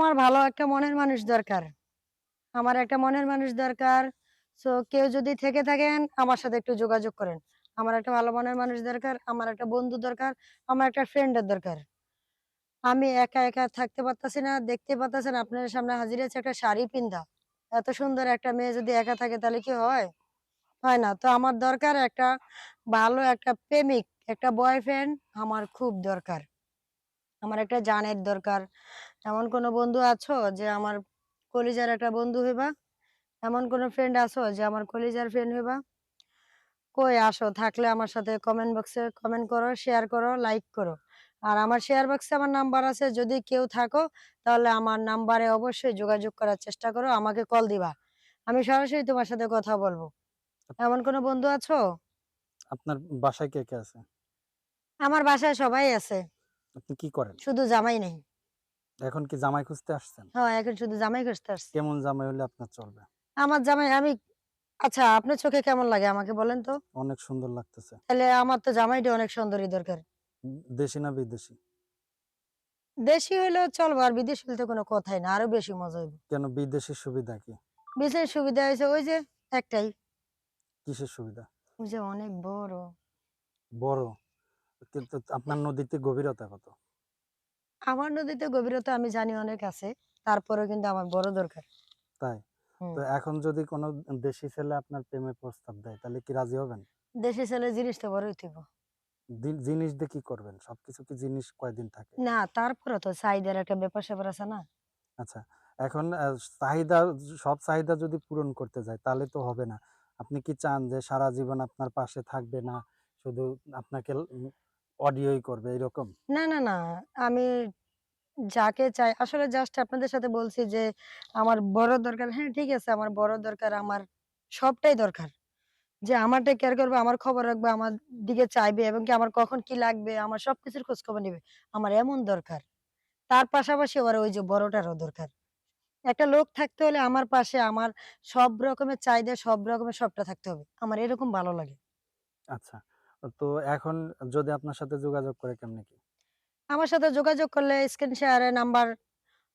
আমার ভালো একটা মনের মানুষ দরকার। আমার একটা মনের মানুষ দরকার। সো কেউ যদি থেকে থাকেন, আমার সাথে একটু যোগাযোগ করেন। আমার একটা ভালো মনের মানুষ দরকার, আমার একটা বন্ধু দরকার, আমার একটা ফ্রেন্ডের দরকার। আমি একা একা থাকতে পারতাছি না, দেখতে পারতেছেন, আপনার সামনে হাজির আছে একটা শাড়ি পিন্ধা। এত সুন্দর একটা মেয়ে যদি একা থাকে, তাহলে কি হয়? হয় না। তো আমার দরকার একটা ভালো একটা প্রেমিক, একটা বয়ফ্রেন্ড আমার খুব দরকার। আমার একটা জানের দরকার। এমন কোনো বন্ধু আছো যে আমার কলিজার একটা বন্ধু হইবা? এমন কোনো ফ্রেন্ড আছো যে আমার কলিজার ফ্রেন্ড হইবা? কই আসো থাকলে আমার সাথে কমেন্ট বক্সে কমেন্ট করো শেয়ার করো লাইক করো। আর আমার শেয়ার বক্সে আমার নাম্বার আছে যদি কেউ থাকো তাহলে আমার নাম্বারে অবশ্যই যোগাযোগ করার চেষ্টা করো আমাকে কল দিবা। আমি সরাসরি তোমার সাথে কথা বলব। এমন কোনো বন্ধু আছো? আপনার বাসায় কে কে আছে? আমার বাসায় সবাই আছে। আপনি কি করেন? শুধু জামাই নেই। এখন কি জামাই খুঁজতে আসছেন? হ্যাঁ এখন শুধু জামাই খুঁজতে আসছে। কেমন জামাই হলে আপনার চলবে? আমার জামাই আমি আচ্ছা আপনার চোখে কেমন লাগে আমাকে বলেন তো? অনেক সুন্দর লাগতেছে। তাহলে আমার তো জামাইটা অনেক সুন্দরী দরকার। দেশি না বিদেশি? দেশি হইলেও চলবো আর বিদেশি হলে তো কোনো কথাই না আরও বেশি মজা হইব। কেন বিদেশি সুবিধা কি? বিশেষ সুবিধা হয়েছে ওই যে একটাই। কিসের সুবিধা? ওই যে অনেক বড়। বড়? কিন্তু আপনার নদীতে গভীরতা কত? আমার নদীতে গভীরতা আমি জানি অনেক আছে তারপরেও কিন্তু আমার বড় দরকার। তাই? তো এখন যদি কোনো দেশি ছেলে আপনার প্রেমের প্রস্তাব দেয় তাহলে কি রাজি হবেন? দেশি ছেলে জিনিসটা বড়ই থইব দি- জিনিস দিয়ে কি করবেন? সবকিছু কি জিনিস কয়দিন থাকে? না তারপরে তো চাহিদার একটা ব্যাপার স্যাপার আছে না। আচ্ছা এখন চাহিদা সব চাহিদা যদি পূরণ করতে যায় তাহলে তো হবে না। আপনি কি চান যে সারা জীবন আপনার পাশে থাকবে না শুধু আপনাকে অডিওই করবে এরকম? না না না আমি যাকে চাই আসলে জাস্ট আপনাদের সাথে বলছি যে আমার বড় দরকার হ্যাঁ ঠিক আছে আমার বড় দরকার আমার সবটাই দরকার। যে আমারটা কেয়ার করবে আমার খবর রাখবে আমার দিকে চাইবে এবং কি আমার কখন কি লাগবে আমার সবকিছুর খোঁজ খবর নিবে আমার এমন দরকার। তার পাশাপাশি আবার ওই যে বড়টারও দরকার। একটা লোক থাকতে হলে আমার পাশে আমার সব রকমের চাহিদা সব রকমের সবটা থাকতে হবে আমার এরকম ভালো লাগে। আচ্ছা। তো এখন যদি আপনার সাথে যোগাযোগ করে কেমনে কি? আমার সাথে যোগাযোগ করলে স্ক্রিন শেয়ারে নাম্বার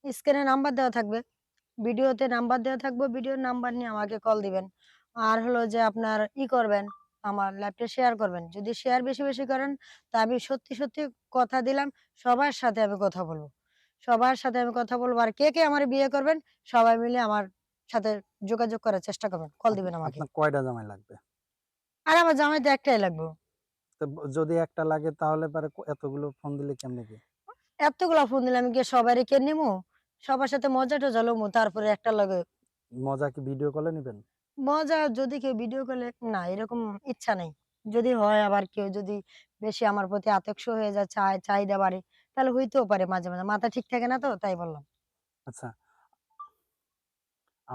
স্ক্রিনে নাম্বার দেওয়া থাকবে। ভিডিওতে নাম্বার দেওয়া থাকবে ভিডিওর নাম্বার নিয়ে আমাকে কল দিবেন। আর হলো যে আপনার ই করবেন আমার ল্যাপটপ শেয়ার করবেন। যদি শেয়ার বেশি বেশি করেন তা আমি সত্যি সত্যি কথা দিলাম সবার সাথে আমি কথা বলব। সবার সাথে আমি কথা বলব। আর কে কে আমার বিয়ে করবেন সবাই মিলে আমার সাথে যোগাযোগ করার চেষ্টা করবেন। কল দিবেন আমাকে। কয়টা জামাই লাগবে? আর আমার জামাইতে একটাই লাগবে। তো যদি একটা লাগে তাহলে পরে এতগুলো ফোন দিলে কেমনে কি? এতগুলা ফোন দিলাম আমি কি সবারই কে নিমু? সবার সাথে মজা টজা লমু তারপরে একটা লাগে। মজা কি ভিডিও কলে নিবেন? মজা যদি কেউ ভিডিও কলে না এরকম ইচ্ছা নাই। যদি হয় আবার কেউ যদি বেশি আমার প্রতি আতক্ষ হয়ে যায় চায় চাহিদা বাড়ে তাহলে হইতেও পারে মাঝে মাঝে। মাথা ঠিক থাকে না তো তাই বললাম। আচ্ছা